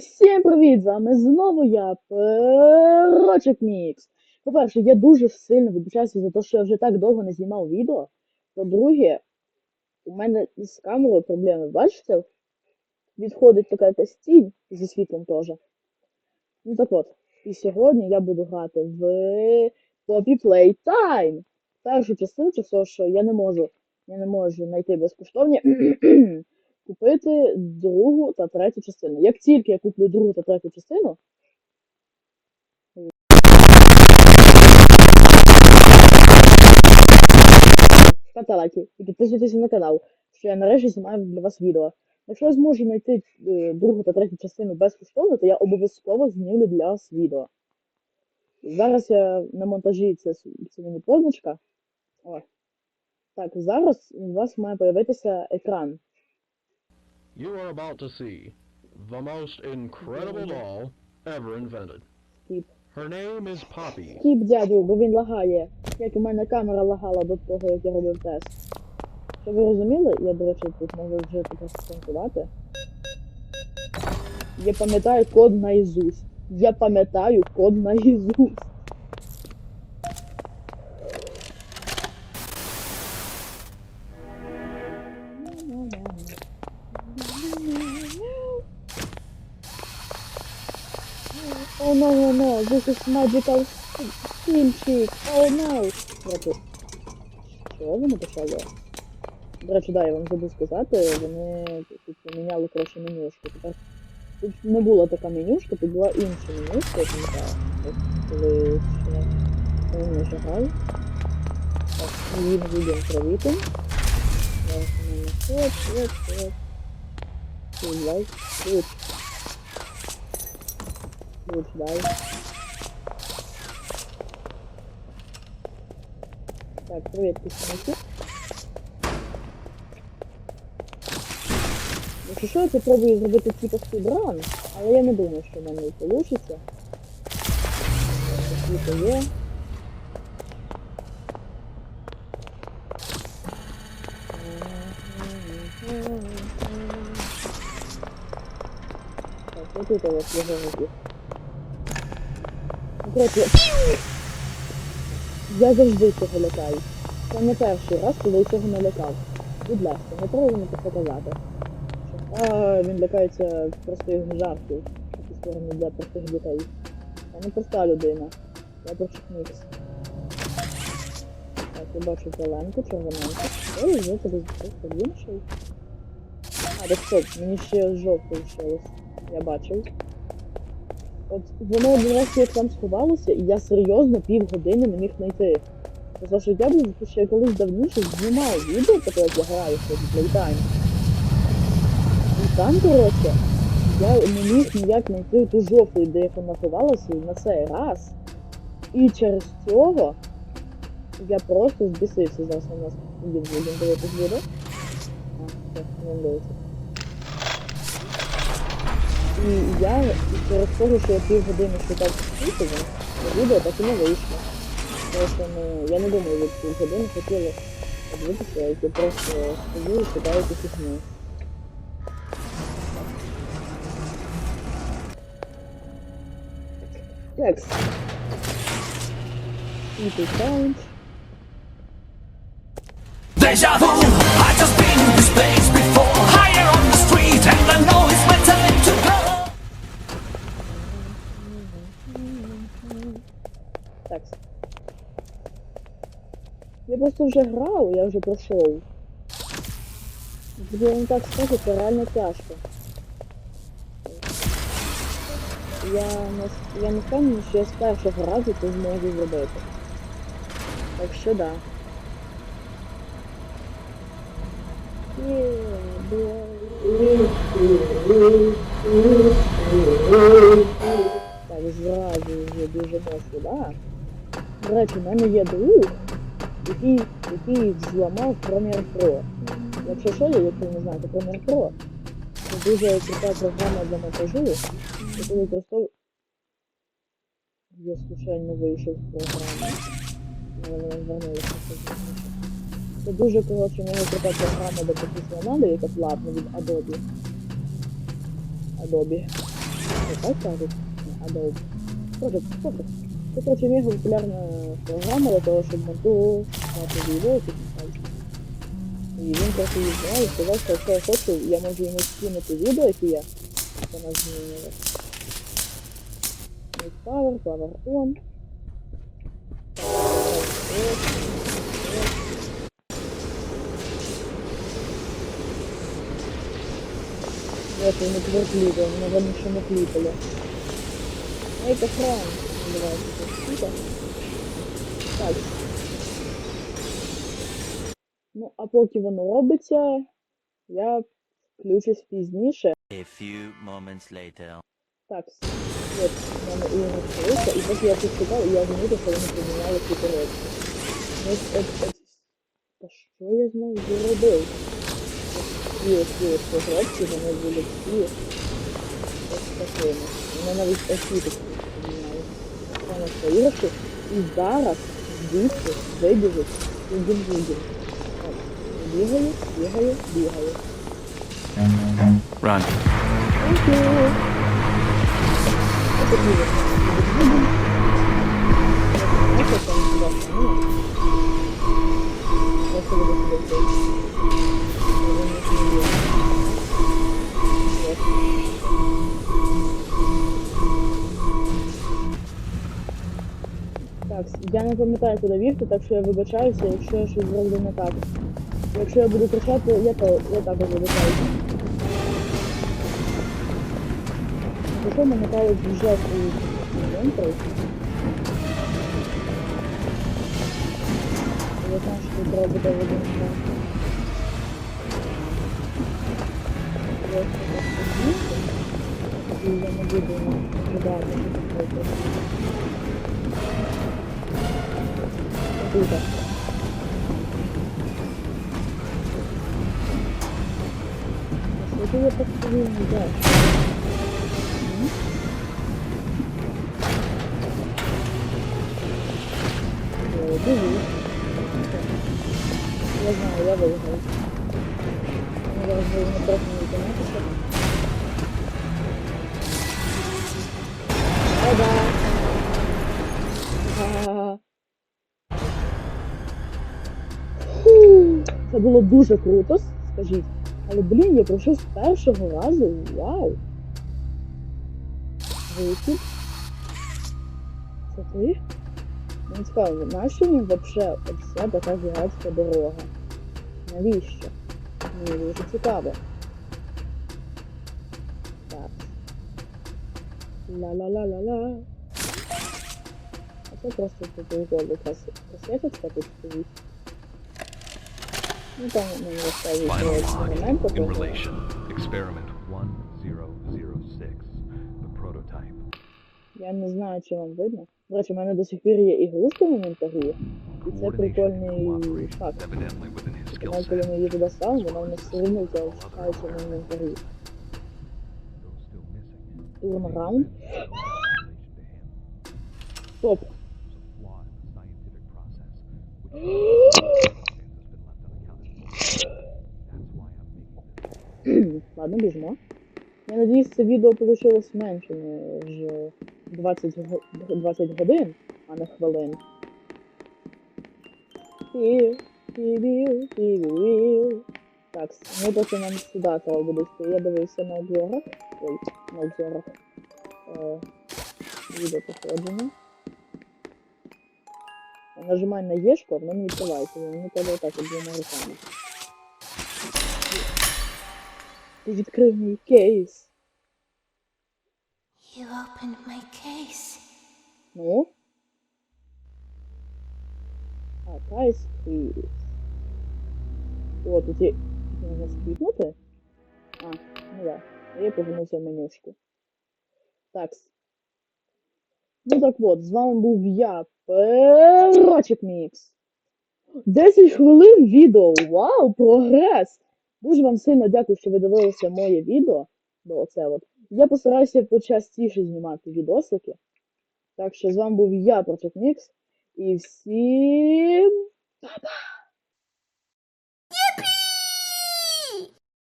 всім привіт! З вами знову я, Перочек Мікс. По-перше, я дуже сильно вибачаюся за те, що я вже так довго не знімав відео. По-друге, у мене з камерою проблеми, бачите? Відходить така якась тінь зі світлом теж. Ну так от, і сьогодні я буду грати в Poppy Playtime. Першу частину, що я не можу, я не можу знайти безкоштовні купити другу та третю частину. Як тільки я куплю другу та третю частину. Ставте лайки і підписуйтесь на канал, що я нарешті знімаю для вас відео. Якщо я зможу знайти е, другу та третю частину безкоштовно, то я обов'язково знімлю для вас відео. Зараз я на монтажі це, це мені позначка. О. Так, зараз у вас має появитися екран. You are about to see the most incredible doll ever invented. Скіп. Her name is Poppy. Скіп, дядю, бо він лагає. Як у мене камера лагала до того, як я робив тест. Щоб ви розуміли, я, до речі, тут можу вже протестувати. Я пам'ятаю код наізусть. Я пам'ятаю код наізусть. Oh no, no, no, this is magical skillchick. Oh no. Я тут. Що вони почали? До речі, да, я вам забув сказати, вони тут поміняли, коротше, менюшку. Тепер тут не була така менюшка, тут була інша менюшка, я пам'ятаю. От Коли ще коли ми ще грали. Так, їм будемо провіти. Зараз у мене ход, ход, ход. Тут, лайк, тут. Ключ дай. Так, привіт, пісеньки. Якщо що, я попробую зробити типу спідран, але я не думаю, що в мене вийде. Світло є. Так, вот тут у вас його. Коротше, я завжди цього лякаю. Це не перший раз, коли я цього не лякав. Будь ласка, треба мені це показати. А, він лякається простих жартів, які створені для простих дітей. Я не проста людина. Я прочекнувся. Так, я бачу зеленку, червоненьку. Ой, вже це інший. А, так стоп, мені ще жовтий лишилось. Я бачив. От воно один раз як там сховалося, і я серйозно півгодини не міг знайти. Тому що я був ще колись давніше знімав відео, таке, як я граю в Playtime. І там, коротше, я не міг ніяк знайти ту жовту, де як вона ховалася на цей раз. І через цього я просто збісився. Зараз у нас будемо дивитися відео. А, все, не дивиться. І я через того, що я півгодини шукав відео, відео так і не вийшло. Тому що ну, я не думаю, від півгодини хотіли подивитися, як я просто стою і шукаю якусь фігню. Текст. Світий чалендж. Deja I just been in this Текст. Я просто вже грав, я вже пройшов. Вам так скажу, це реально тяжко. Я не, я не впевнений, що я з першого разу це зможу зробити. Так що да. Так, зразу вже біжимо сюди. До речі, в мене є друг, який, який зламав Premiere Pro. Якщо що, якщо ви не знаєте, Premiere Pro це дуже крута програма для монтажу, яку використовую. Я случайно вийшов з програми. Це дуже коротше мені крута програма для професіоналів, яка платна від Adobe. Adobe. так кажуть? Adobe. Project, Project. Це, коротше, мега популярна програма для того, щоб монтувати відео і писати. І він просто її знає і сказав, що якщо я хочу, я можу йому скинути відео, які я вона змінила. Make power, power on. Это не твердливо, мы раніше не кліпали. Make a friend. Називається. Так. Ну, а поки воно робиться, я включусь пізніше. A few moments later. Так, от, в мене ігра відкрилася, і поки я тут читав, я замітив, що вони поміняли ці коробки. Ну, от, от, та що я знову зробив? Ці оці ось коробки, вони були всі ось такими. Навіть оці такі поміняли. Саме що іграшки. І зараз звідси вибіжуть гугін-гугін. От, Бігаю, бігаю, бігаю. Run. Thank you. Это пиво. Я не пам'ятаю, куди бігти, так що я вибачаюся, якщо я щось зроблю не так. Якщо я буду кричати, я то я також вибачаюся. Якщо мене палець вже у інтро, я знаю, що треба буде один час. Я не буду що це буде. Ти я так йдеш? Я дивлюсь. Я знаю, я виграю. Зараз не Це було дуже круто, скажіть. Але, блін, я пройшов з першого разу. Вау! Вихід. Це ти? Мені цікаво, нащо їм вообще оця така гігантська дорога? Навіщо? Мені дуже цікаво. Так. Ла-ла-ла-ла-ла. А це просто прикольно касеточка тут стоїть. Ну там мені розставить Final експерименти. log in тому- relation. Experiment 1006. The prototype. Я не знаю, чи вам видно. До речі, у мене до сих пір є ігрушка в інвентарі. І це Coordination and прикольний cooperation факт. is evidently within his skill Навіть коли set. ми її туди ставимо, вона в нас все одно залишається в інвентарі. Those still missing. To him. Стоп. Flaw in the scientific process, which Ладно, біжмо. Я надіюсь, це відео вийшло менше, ніж 20, 20 годин, а не хвилин. Так, ну поки нам сюди треба буде. Я дивився на обзорах. Ой, на обзорах. Е, відео походження. Нажимаю на Єшку, а воно не відкривається. Мені треба отак от двома руками. Ти відкрив мій кейс. You opened my case. Ну? А, кайс кейс. О, тут є... Можна скіпнути? А, ну да. Я повернувся в менюшку. Так. Ну так от, з вами був я, Перочек Мікс. 10 хвилин відео. Вау, прогрес! Дуже вам сильно дякую, що ви дивилися моє відео. Бо оце от. Я постараюся почастіше знімати відосики. Так що з вами був я, Project. І всім па-па!